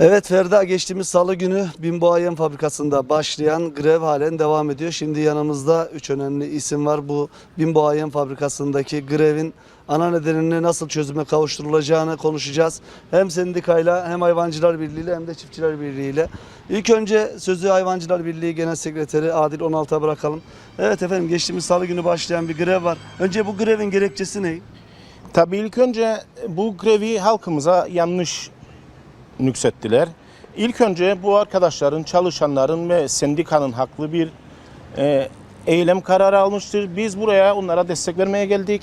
Evet Ferda geçtiğimiz salı günü Bimboğa Yem Fabrikası'nda başlayan grev halen devam ediyor. Şimdi yanımızda üç önemli isim var. Bu Bimboğa Yem Fabrikası'ndaki grevin ana nedenini nasıl çözüme kavuşturulacağını konuşacağız. Hem sendikayla hem Hayvancılar Birliği ile hem de Çiftçiler Birliği ile. İlk önce sözü Hayvancılar Birliği Genel Sekreteri Adil 16'a bırakalım. Evet efendim geçtiğimiz salı günü başlayan bir grev var. Önce bu grevin gerekçesi ne? Tabii ilk önce bu grevi halkımıza yanlış nüksettiler. İlk önce bu arkadaşların, çalışanların ve sendikanın haklı bir e, eylem kararı almıştır. Biz buraya onlara destek vermeye geldik.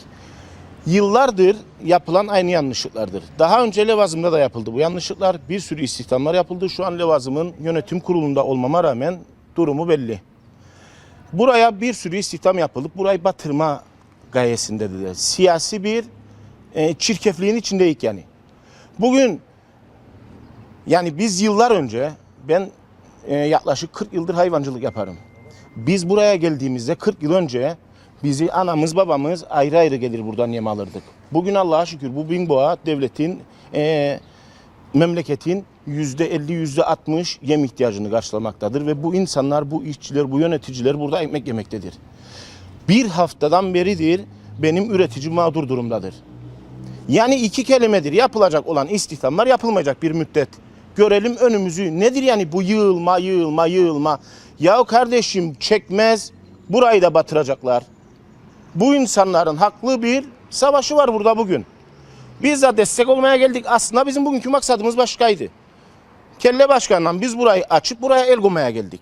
Yıllardır yapılan aynı yanlışlıklardır. Daha önce Levazım'da da yapıldı bu yanlışlıklar. Bir sürü istihdamlar yapıldı. Şu an Levazım'ın yönetim kurulunda olmama rağmen durumu belli. Buraya bir sürü istihdam yapılıp burayı batırma gayesindedir. Siyasi bir e, çirkefliğin içindeyik yani. Bugün yani biz yıllar önce ben e, yaklaşık 40 yıldır hayvancılık yaparım. Biz buraya geldiğimizde 40 yıl önce bizi anamız babamız ayrı ayrı gelir buradan yem alırdık. Bugün Allah'a şükür bu Bingboğa devletin e, memleketin yüzde 50 yüzde 60 yem ihtiyacını karşılamaktadır ve bu insanlar bu işçiler bu yöneticiler burada ekmek yemektedir. Bir haftadan beridir benim üretici mağdur durumdadır. Yani iki kelimedir. Yapılacak olan istihdamlar yapılmayacak bir müddet. Görelim önümüzü. Nedir yani bu yığılma, yığılma, yığılma. Ya kardeşim çekmez. Burayı da batıracaklar. Bu insanların haklı bir savaşı var burada bugün. Biz de destek olmaya geldik. Aslında bizim bugünkü maksadımız başkaydı. Kelle başkanla biz burayı açıp buraya el koymaya geldik.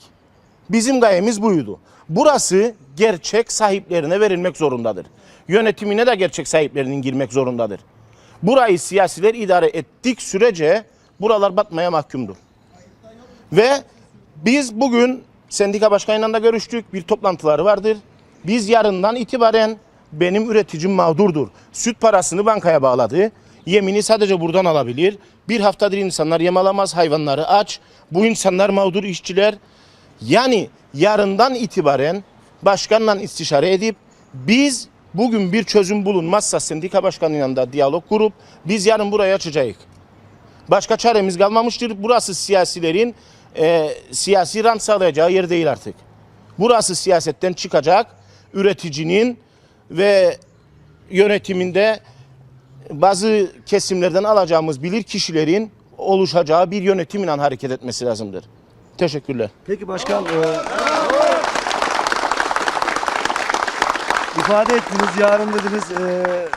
Bizim gayemiz buydu. Burası gerçek sahiplerine verilmek zorundadır. Yönetimine de gerçek sahiplerinin girmek zorundadır. Burayı siyasiler idare ettik sürece buralar batmaya mahkumdur. Ve biz bugün sendika başkanıyla da görüştük. Bir toplantıları vardır. Biz yarından itibaren benim üreticim mağdurdur. Süt parasını bankaya bağladı. Yemini sadece buradan alabilir. Bir haftadır insanlar yem alamaz, hayvanları aç. Bu insanlar mağdur işçiler. Yani yarından itibaren başkanla istişare edip biz bugün bir çözüm bulunmazsa sendika başkanıyla da diyalog kurup biz yarın burayı açacağız. Başka çaremiz kalmamıştır. Burası siyasilerin e, siyasi rant sağlayacağı yer değil artık. Burası siyasetten çıkacak. Üreticinin ve yönetiminde bazı kesimlerden alacağımız bilir kişilerin oluşacağı bir yönetimle hareket etmesi lazımdır. Teşekkürler. Peki başkan e, ifade ettiniz yarın dediniz e,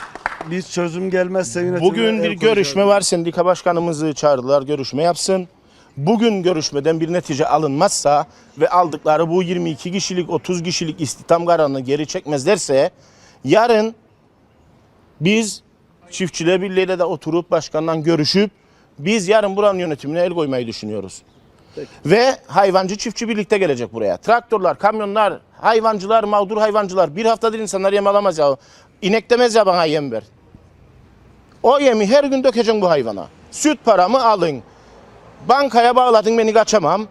bir çözüm gelmezse yönetimle Bugün el bir görüşme var. Sendika başkanımızı çağırdılar. Görüşme yapsın. Bugün görüşmeden bir netice alınmazsa ve aldıkları bu 22 kişilik 30 kişilik istihdam kararını geri çekmezlerse yarın biz çiftçiler birliğiyle de oturup başkanla görüşüp biz yarın buranın yönetimine el koymayı düşünüyoruz. Peki. Ve hayvancı çiftçi birlikte gelecek buraya. Traktörler, kamyonlar, hayvancılar, mağdur hayvancılar. Bir haftadır insanlar yem alamaz ya. İnek demez ya bana yem ver. O yemi her gün dökeceğim bu hayvana. Süt paramı alın. Bankaya bağladın beni kaçamam.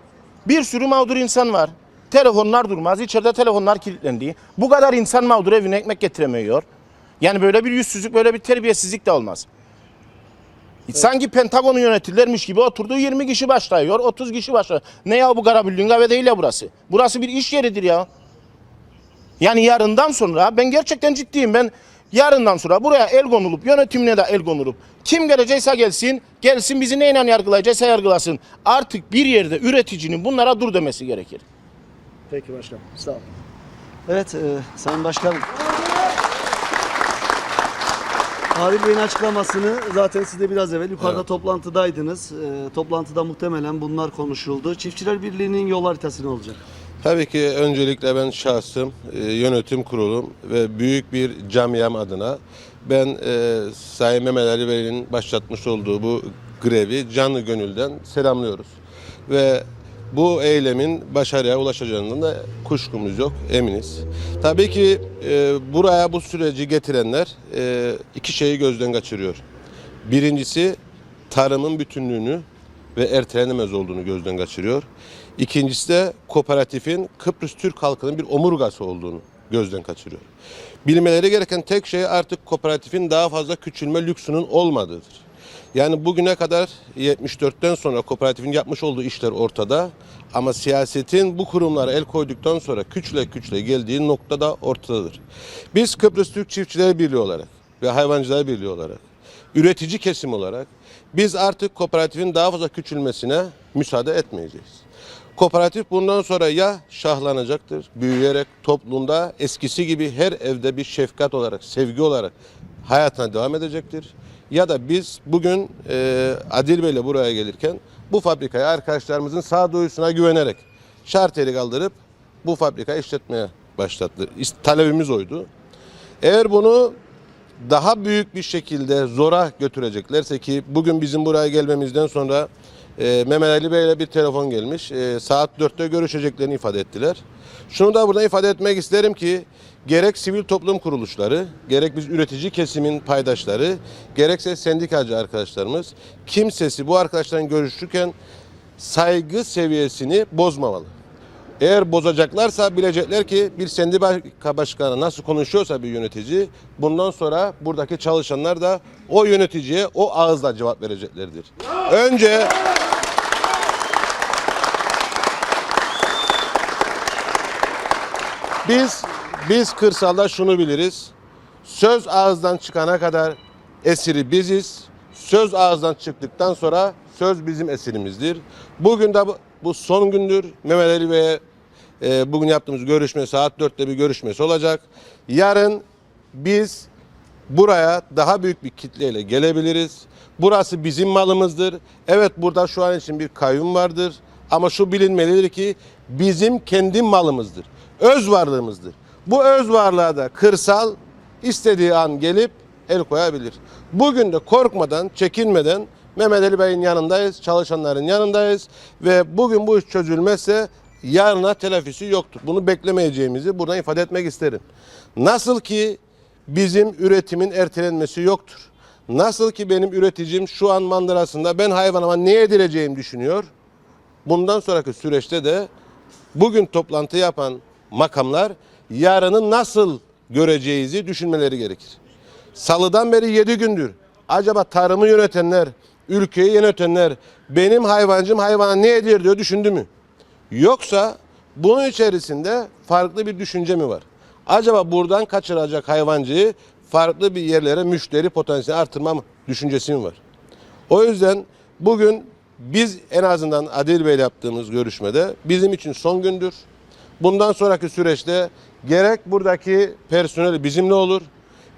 Bir sürü mağdur insan var. Telefonlar durmaz. İçeride telefonlar kilitlendi. Bu kadar insan mağdur evine ekmek getiremiyor. Yani böyle bir yüzsüzlük, böyle bir terbiyesizlik de olmaz. Sanki Pentagon'u yönetirlermiş gibi oturduğu 20 kişi başlıyor, 30 kişi başlıyor. Ne ya bu Karabüllüğün kahve değil ya burası. Burası bir iş yeridir ya. Yani yarından sonra ben gerçekten ciddiyim. Ben yarından sonra buraya el konulup yönetimine de el konulup kim gelecekse gelsin, gelsin bizi neyle yargılayacaksa yargılasın. Artık bir yerde üreticinin bunlara dur demesi gerekir. Peki başkan sağ olun. Evet e, Sayın Başkanım. Adil Bey'in açıklamasını zaten siz de biraz evvel yukarıda toplantıdaydınız. E, toplantıda muhtemelen bunlar konuşuldu. Çiftçiler Birliği'nin yol haritası ne olacak? Tabii ki öncelikle ben şahsım, e, yönetim kurulum ve büyük bir camiam adına ben e, Sayın Mehmet Ali Bey'in başlatmış olduğu bu grevi canlı gönülden selamlıyoruz. Ve bu eylemin başarıya ulaşacağından da kuşkumuz yok, eminiz. Tabii ki e, buraya bu süreci getirenler e, iki şeyi gözden kaçırıyor. Birincisi tarımın bütünlüğünü ve ertelenemez olduğunu gözden kaçırıyor. İkincisi de kooperatifin Kıbrıs Türk halkının bir omurgası olduğunu gözden kaçırıyor. Bilmeleri gereken tek şey artık kooperatifin daha fazla küçülme lüksünün olmadığıdır. Yani bugüne kadar 74'ten sonra kooperatifin yapmış olduğu işler ortada. Ama siyasetin bu kurumlara el koyduktan sonra küçle küçle geldiği nokta da ortadadır. Biz Kıbrıs Türk Çiftçiler Birliği olarak ve Hayvancılar Birliği olarak, üretici kesim olarak biz artık kooperatifin daha fazla küçülmesine müsaade etmeyeceğiz. Kooperatif bundan sonra ya şahlanacaktır, büyüyerek toplumda eskisi gibi her evde bir şefkat olarak, sevgi olarak hayatına devam edecektir. Ya da biz bugün e, Adil Bey'le buraya gelirken bu fabrikayı arkadaşlarımızın sağduyusuna güvenerek şarteri kaldırıp bu fabrikayı işletmeye başlattı. Talebimiz oydu. Eğer bunu daha büyük bir şekilde zora götüreceklerse ki bugün bizim buraya gelmemizden sonra e, Mehmet Ali Bey'le bir telefon gelmiş. E, saat 4'te görüşeceklerini ifade ettiler. Şunu da burada ifade etmek isterim ki gerek sivil toplum kuruluşları, gerek biz üretici kesimin paydaşları, gerekse sendikacı arkadaşlarımız kimsesi bu arkadaşların görüşürken saygı seviyesini bozmamalı. Eğer bozacaklarsa bilecekler ki bir sendika başkanı nasıl konuşuyorsa bir yönetici bundan sonra buradaki çalışanlar da o yöneticiye o ağızla cevap vereceklerdir. Önce biz biz kırsalda şunu biliriz. Söz ağızdan çıkana kadar esiri biziz. Söz ağızdan çıktıktan sonra söz bizim esirimizdir. Bugün de bu, bu son gündür. Mehmet Ali Bey'e e, bugün yaptığımız görüşme saat 4'te bir görüşmesi olacak. Yarın biz buraya daha büyük bir kitleyle gelebiliriz. Burası bizim malımızdır. Evet burada şu an için bir kayyum vardır. Ama şu bilinmelidir ki bizim kendi malımızdır. Öz varlığımızdır. Bu öz varlığa da kırsal istediği an gelip el koyabilir. Bugün de korkmadan, çekinmeden Mehmet Ali Bey'in yanındayız, çalışanların yanındayız ve bugün bu iş çözülmezse yarına telafisi yoktur. Bunu beklemeyeceğimizi buradan ifade etmek isterim. Nasıl ki bizim üretimin ertelenmesi yoktur. Nasıl ki benim üreticim şu an mandırasında ben hayvanıma ne yedireceğim düşünüyor. Bundan sonraki süreçte de bugün toplantı yapan makamlar yarını nasıl göreceğizi düşünmeleri gerekir. Salıdan beri 7 gündür acaba tarımı yönetenler, ülkeyi yönetenler benim hayvancım hayvana ne yedir diyor düşündü mü? Yoksa bunun içerisinde farklı bir düşünce mi var? Acaba buradan kaçıracak hayvancıyı farklı bir yerlere müşteri potansiyeli artırma düşüncesi mi var? O yüzden bugün biz en azından Adil Bey'le yaptığımız görüşmede bizim için son gündür. Bundan sonraki süreçte gerek buradaki personel bizimle olur,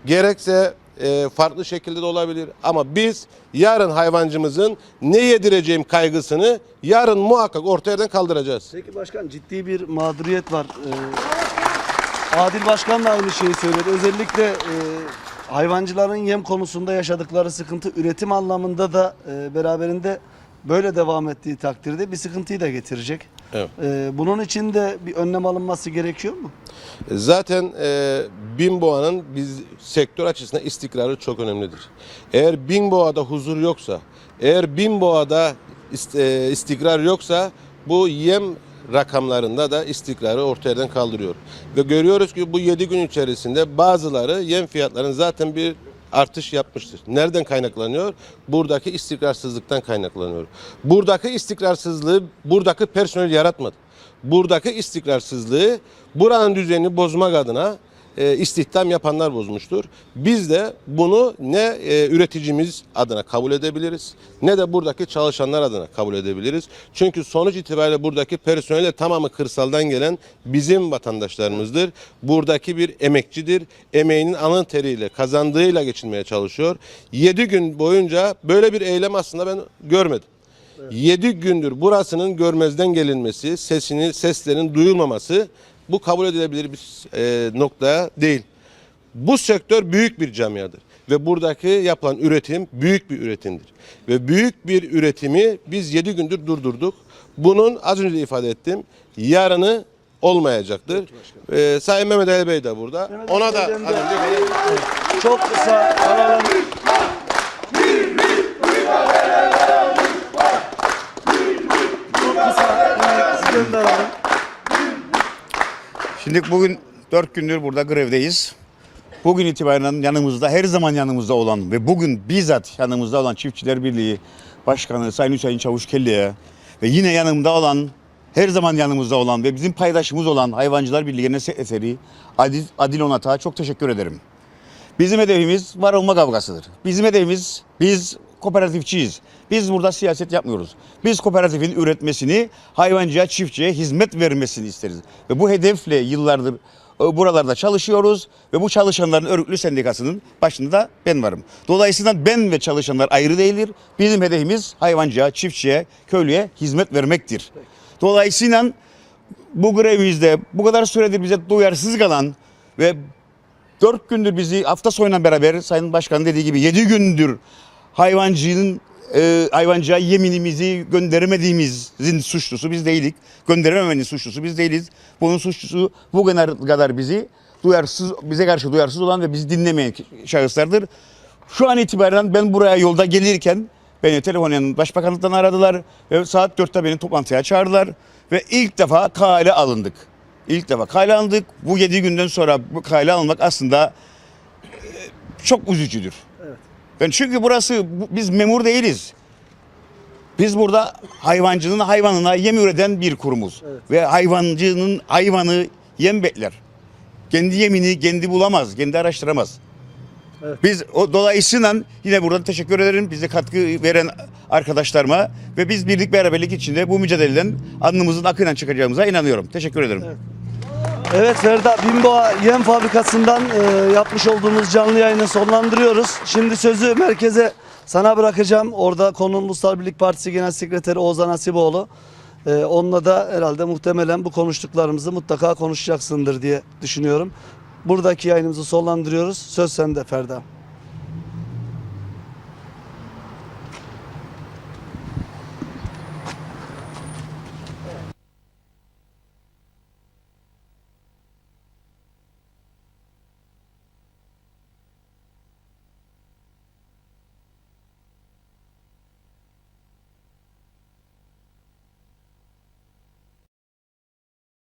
gerekse e, farklı şekilde de olabilir. Ama biz yarın hayvancımızın ne yedireceğim kaygısını yarın muhakkak ortadan kaldıracağız. Peki başkan ciddi bir mağduriyet var. Ee, Adil Başkan da aynı şeyi söyledi. Özellikle e, hayvancıların yem konusunda yaşadıkları sıkıntı üretim anlamında da e, beraberinde böyle devam ettiği takdirde bir sıkıntıyı da getirecek. Evet. Ee, bunun için de bir önlem alınması gerekiyor mu? Zaten e, Binboğa'nın biz sektör açısından istikrarı çok önemlidir. Eğer Binboğa'da huzur yoksa, eğer Binboğa'da ist- e, istikrar yoksa bu yem rakamlarında da istikrarı ortadan kaldırıyor. Ve görüyoruz ki bu 7 gün içerisinde bazıları yem fiyatlarının zaten bir artış yapmıştır. Nereden kaynaklanıyor? Buradaki istikrarsızlıktan kaynaklanıyor. Buradaki istikrarsızlığı buradaki personel yaratmadı. Buradaki istikrarsızlığı buranın düzenini bozmak adına e, istihdam yapanlar bozmuştur. Biz de bunu ne e, üreticimiz adına kabul edebiliriz ne de buradaki çalışanlar adına kabul edebiliriz. Çünkü sonuç itibariyle buradaki personel tamamı kırsaldan gelen bizim vatandaşlarımızdır. Buradaki bir emekçidir. Emeğinin alın teriyle kazandığıyla geçinmeye çalışıyor. 7 gün boyunca böyle bir eylem aslında ben görmedim. 7 gündür burasının görmezden gelinmesi, sesini seslerin duyulmaması bu kabul edilebilir bir e, noktaya değil. Bu sektör büyük bir camiadır ve buradaki yapılan üretim büyük bir üretimdir. Ve büyük bir üretimi biz 7 gündür durdurduk. Bunun az önce de ifade ettim. Yarını olmayacaktır. Ee, Sayın Mehmet Ali Bey de burada. Ona da az önce Çok kısa alalım. Şimdi bugün dört gündür burada grevdeyiz. bugün itibaren yanımızda her zaman yanımızda olan ve bugün bizzat yanımızda olan Çiftçiler Birliği Başkanı Sayın Hüseyin Çavuş Kelli'ye ve yine yanımda olan her zaman yanımızda olan ve bizim paydaşımız olan Hayvancılar Birliği Genel Sekreteri Adil, Adil Onat'a çok teşekkür ederim. Bizim hedefimiz var olma kavgasıdır. Bizim hedefimiz biz kooperatifçiyiz. Biz burada siyaset yapmıyoruz. Biz kooperatifin üretmesini, hayvancıya, çiftçiye hizmet vermesini isteriz. Ve bu hedefle yıllardır e, buralarda çalışıyoruz ve bu çalışanların örgütlü sendikasının başında ben varım. Dolayısıyla ben ve çalışanlar ayrı değildir. Bizim hedefimiz hayvancıya, çiftçiye, köylüye hizmet vermektir. Dolayısıyla bu grevimizde bu kadar süredir bize duyarsız kalan ve Dört gündür bizi hafta sonuyla beraber Sayın Başkan dediği gibi yedi gündür hayvancının e, hayvancıya yeminimizi gönderemediğimizin suçlusu biz değilik. Gönderememenin suçlusu biz değiliz. Bunun suçlusu bugüne kadar bizi duyarsız bize karşı duyarsız olan ve bizi dinlemeyen şahıslardır. Şu an itibaren ben buraya yolda gelirken beni telefonen başbakanlıktan aradılar ve saat 4'te beni toplantıya çağırdılar ve ilk defa kale alındık. İlk defa kale alındık. Bu 7 günden sonra bu kale almak aslında e, çok üzücüdür. Ben çünkü burası bu- biz memur değiliz. Biz burada hayvancının hayvanına yem üreten bir kurumuz. Ve hayvancının hayvanı yem bekler. Kendi yemini kendi bulamaz, kendi araştıramaz. Biz o dolayısıyla yine buradan teşekkür ederim bize katkı veren arkadaşlarıma ve biz birlik beraberlik içinde bu mücadeleden alnımızın akıyla çıkacağımıza inanıyorum. Teşekkür ederim. Evet Ferda Bimboğa Yem Fabrikası'ndan e, yapmış olduğumuz canlı yayını sonlandırıyoruz. Şimdi sözü merkeze sana bırakacağım. Orada konuğum Ulusal Birlik Partisi Genel Sekreteri Oğuzhan Asiboğlu. E, onunla da herhalde muhtemelen bu konuştuklarımızı mutlaka konuşacaksındır diye düşünüyorum. Buradaki yayınımızı sonlandırıyoruz. Söz sende Ferda.